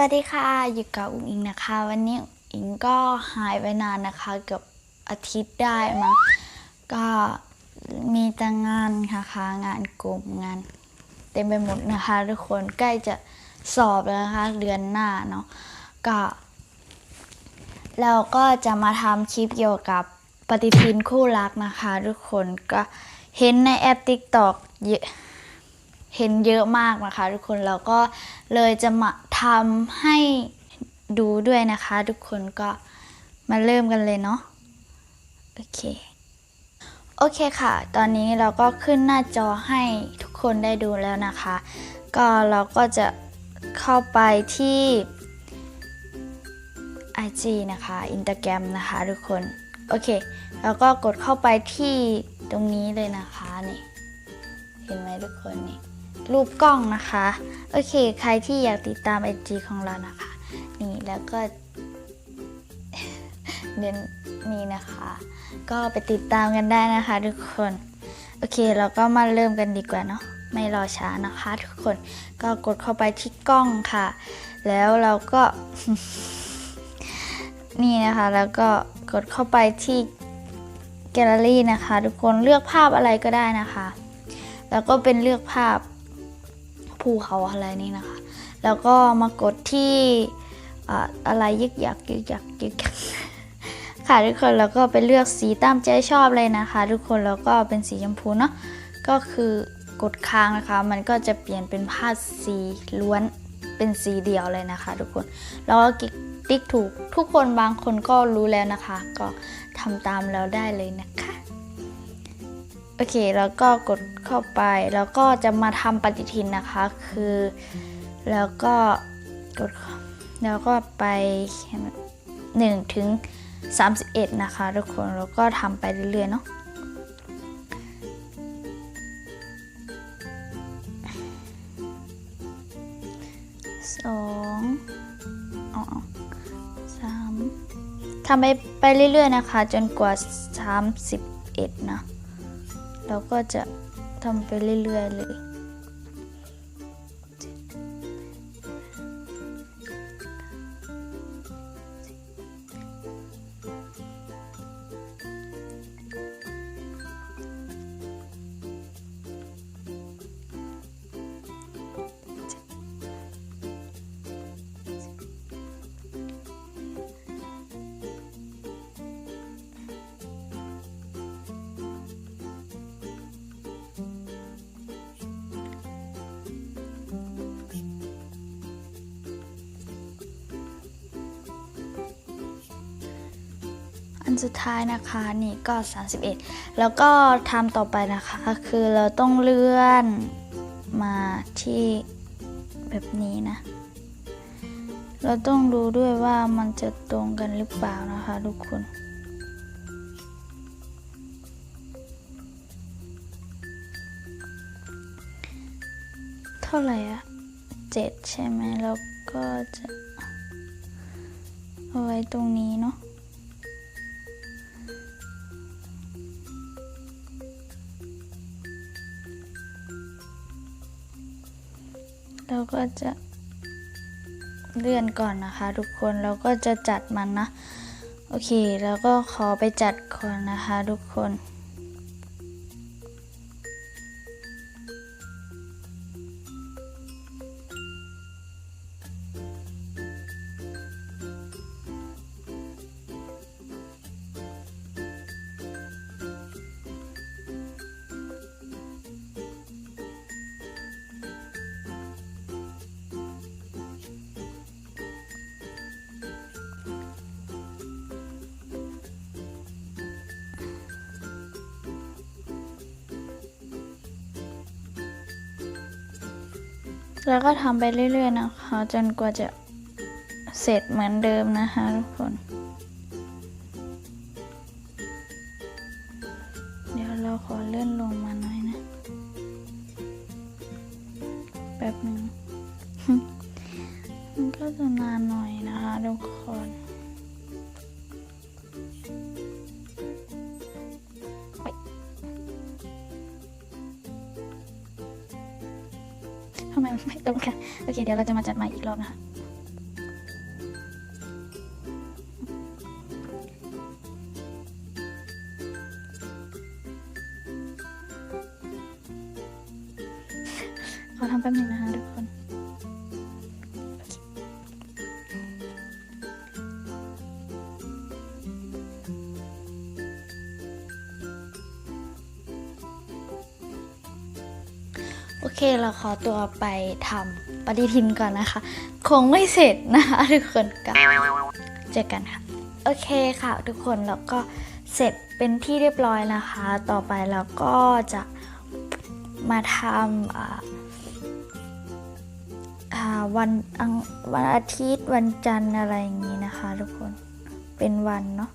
วัสดีค่ะ อยู่กับอุ๋งอิงนะคะ วันนี้อิงก็หายไปนานนะคะเกือบอาทิตย์ได้มั้งก็มีแต่งานค่ะคะงานกลุ่มงาน เต็มไปหมดนะคะทุกคนใกล้จะสอบแล้วนะคะเดือนหน้าเนาะก็เราก็จะมาทำคลิปเกี่ยวกับปฏิทินคู่รักนะคะ ทุกคนก็เห็นในแอป TikTok เยอะ เห็นเยอะมากนะคะทุกคนเราก็เลยจะมาทำให้ดูด้วยนะคะ ทุกคนก็มาเริ่มกันเลยเนาะโอเคโอเคค่ะ ตอนนี้เราก็ขึ้นหน้าจอให้ทุกคนได้ดูแล้วนะคะ ก็เราก็จะเข้าไปที่ IG นะคะ Instagram นะคะทุกคน โอเค แล้วก็กดเข้าไปที่ตรงนี้เลยนะคะนี่ เห็นไหมทุกคนนี่ รูปกล้องนะคะ โอเค ใครที่อยากติดตาม IG ของเรานะคะ นี่แล้วก็เน้นนี่นะคะ ก็ไปติดตามกันได้นะคะทุกคน โอเคเราก็มาเริ่มกันดีกว่าเนาะไม่รอช้านะคะ ทุกคนก็กดเข้าไปที่กล้องค่ะ แล้วเราก็ นี่นะคะ แล้วก็กดเข้าไปที่แกลเลอรี่นะคะ ทุกคนเลือกภาพอะไรก็ได้นะคะ แล้วก็เป็นเลือกภาพ ภูเขาอะไรนี่นะคะ แล้วก็มากดที่อ่าอะไรยึกยักยึกยักยึกยักค่ะทุกคนแล้วก็ไปเลือกสีตามใจชอบเลยนะคะ ทุกคนแล้วก็เป็นสีชมพูเนาะก็คือกดค้างนะคะ มันก็จะเปลี่ยนเป็นผ้าสีล้วนเป็นสีเดียวเลยนะคะ ทุกคนแล้วก็ติ๊กถูกทุกคนบางคนก็รู้แล้วนะคะ ก็ทำตามเราได้เลยนะคะ โอเค แล้วก็กดเข้าไป แล้วก็จะมาทำปฏิทินนะคะ คือ แล้วก็กด แล้วก็ไป1ถึง31 นะคะ ทุกคน แล้วก็ทำไปเรื่อยๆ เนาะสองอ๋อสามทำไปไปเรื่อยๆ นะคะ จนกว่า 31 นะ เราก็จะทำไปเรื่อยๆเลย นสุดท้ายนะคะนี่ก็ 31 แล้วก็ทำต่อไปนะคะ คือเราต้องเลื่อนมาที่แบบนี้นะ เราต้องดูด้วยว่ามันจะตรงกันหรือเปล่านะคะทุกคนเท่าไหร่อะเจ็ดใช่ไหมแล้วก็จะเอาไว้ตรงนี้เนาะ เราก็จะเลื่อนก่อนนะคะ ทุกคนเราก็จะจัดมันนะ โอเค แล้วก็ขอไปจัดก่อนนะคะ ทุกคน แล้วก็ทำไปเรื่อยๆนะคะจนกว่าจะเสร็จเหมือนเดิมนะคะทุกคน เดี๋ยวเราขอเลื่อนลงมาหน่อยนะ แป๊บหนึ่ง มันก็จะนานหน่อยนะคะทุกคน ทำไมมันไม่ตรงกัน โอเค เดี๋ยวเราจะมาจัดใหม่อีกรอบนะคะ โอเคเราขอตัวไปทำปฏิทินก่อนนะคะ คงไม่เสร็จนะคะทุกคนกับเจอกันค่ะ โอเคค่ะ ทุกคนแล้วก็เสร็จเป็นที่เรียบร้อยนะคะ ต่อไปเราก็จะมาทำวันอังวันอาทิตย์วันจันทร์อะไรอย่างนี้นะคะ ทุกคนเป็นวันเนาะ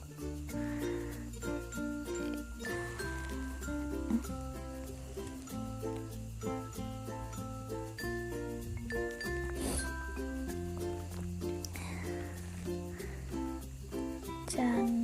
จั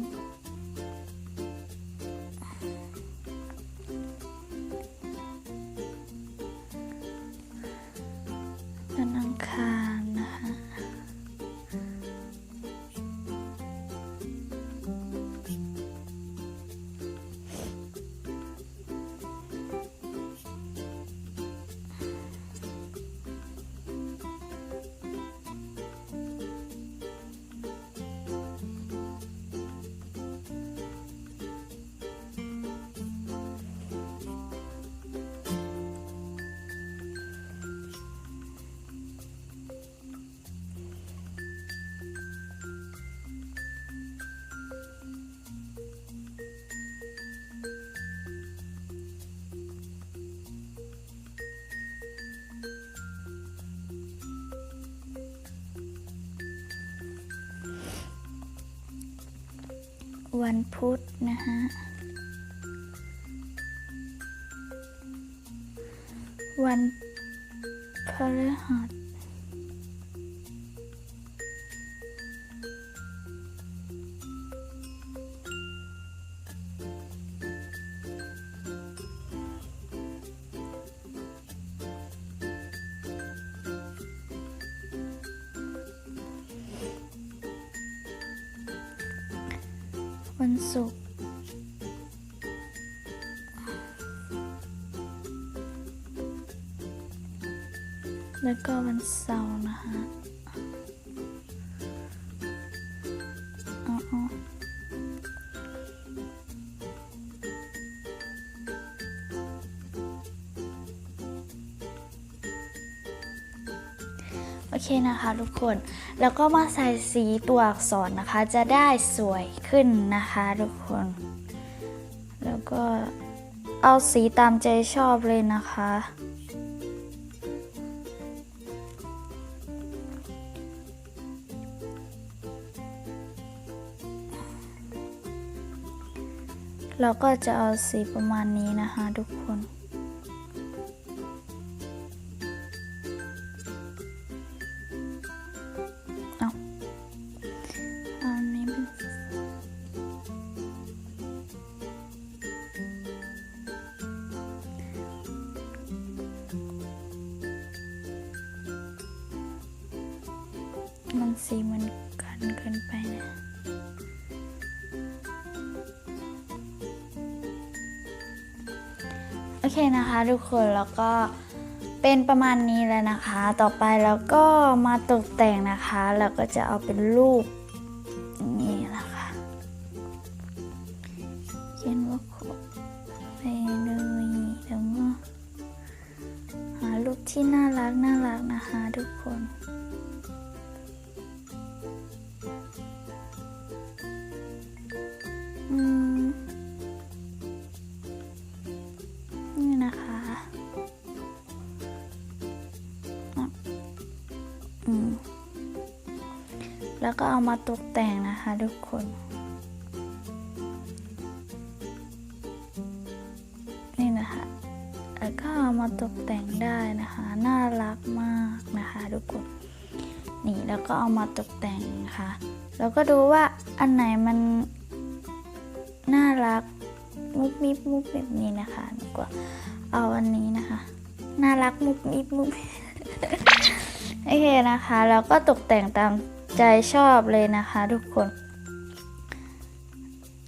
วันพุธนะฮะ วันพฤหัส วันศุกร์แล้วก็วันเสาร์นะคะ อเคนะคะทุกคน แล้วก็มาใส่สีตัวอักษรนะคะ จะได้สวยขึ้นนะคะทุกคน แล้วก็เอาสีตามใจชอบเลยนะคะเราก็จะเอาสีประมาณนี้นะคะทุกคน มันสีมันกันเกินไปนะ โอเคนะคะทุกคนแล้วก็เป็นประมาณนี้แล้วนะคะ ต่อไปแล้วก็มาตกแต่งนะคะ แล้วก็จะเอาเป็นรูป แล้วก็เอามาตกแต่งนะคะทุกคน นี่นะคะ แล้วก็เอามาตกแต่งได้นะคะ น่ารักมากนะคะทุกคน นี่แล้วก็เอามาตกแต่งนะคะ แล้วก็ดูว่าอันไหนมันน่ารักมุบมิบมุบแบบนี้นะคะหนูก็เอาอันนี้นะคะ น่ารักมุบมิบมุบโอเคนะคะ แล้วก็ตกแต่งตาม ใจชอบเลยนะคะทุกคน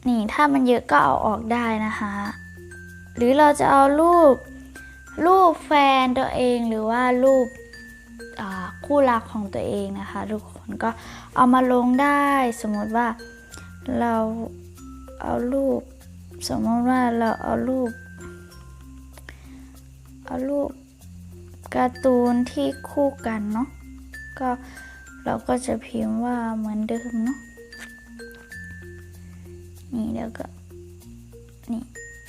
นี่ถ้ามันเยอะก็เอาออกได้นะคะ หรือเราจะเอารูปรูปแฟนตัวเองหรือว่ารูปคู่รักของตัวเองนะคะ ทุกคนก็เอามาลงได้สมมติว่าเราเอารูป สมมติว่าเราเอารูป เอารูปการ์ตูนที่คู่กันเนาะก็ เราก็จะพิมพ์ว่าเหมือนเดิมเนาะนี่แล้วก็นี่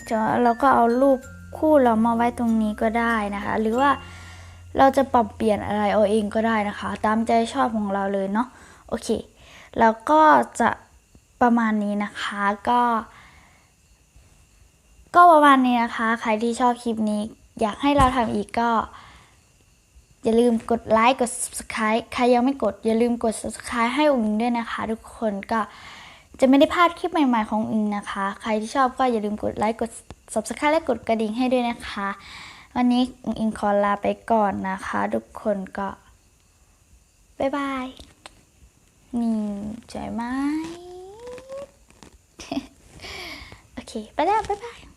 จะเราก็เอารูปคู่เรามาไว้ตรงนี้ก็ได้นะคะ หรือว่าเราจะปรับเปลี่ยนอะไรเอาเองก็ได้นะคะ ตามใจชอบของเราเลยเนาะโอเคแล้วก็จะประมาณนี้นะคะก็ ก็ประมาณนี้นะคะ ใครที่ชอบคลิปนี้ อยากให้เราทำอีกก็ อย่าลืมกดไลค์กด subscribe ใครยังไม่กด อย่าลืมกด subscribe ให้อุ๋งด้วยนะคะ ทุกคนก็จะไม่ได้พลาดคลิปใหม่ ๆ ของอุ๋งนะคะ ใครที่ชอบก็อย่าลืมกดไลค์กด subscribe และกดกระดิ่งให้ด้วยนะคะ วันนี้อุงอิงขอลาไปก่อนนะคะ ทุกคนก็บ๊ายบายนี่ใจไหมโอเคไปแล้วบ๊ายบาย